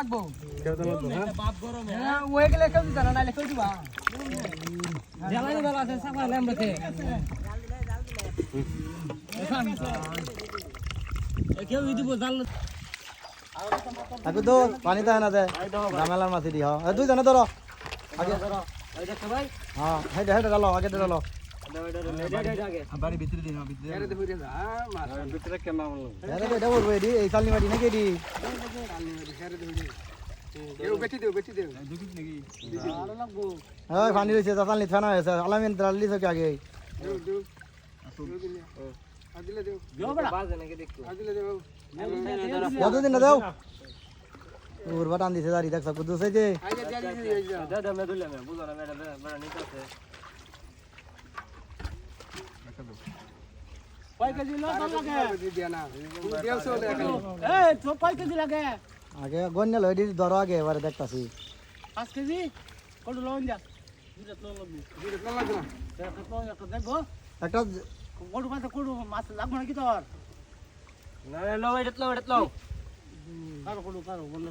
লাগবো? কেউটা লাগবে হ্যাঁ? হ্যাঁ, ওই গেলে কেউ দিতে না নাইলে কেউ দিবা। জ্বালানি বালা আছে সাফা লেম্বতে কেউ দিব জাল আগে তো পানি দেয় না দে। জামেলার মাছি দি হ্যাঁ দুই জনে ধরো। আগে হ্যাঁ হেডে হেডে ডালো আগে ডালো পানি রয়েছে তা সালনি হয়েছে আলামিন তালি সকে আগে যতদিন না দিছে দাঁড়িয়ে দেখ কুদ্দুস এই যে আইজা দিয়া দিছি আইজা দাদা মে দুলে মে বুঝো কয় কেজি লো জাল লাগে দিয়া না দেও চলে খালি এই তো কয় কেজি লাগে আগে গন্যা লই দি ধরো আগে এবারে দেখতাছি। পাঁচ কেজি? কত লোন যা একটা তো একটা দেখব একটা কত মাছ লাগবে নাকি তোর? না লো এটা লো এটা লো কারও কত কারও বন্ধ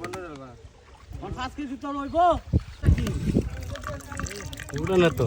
বন্ধ পাঁচ কেজি তো লইব। না তো।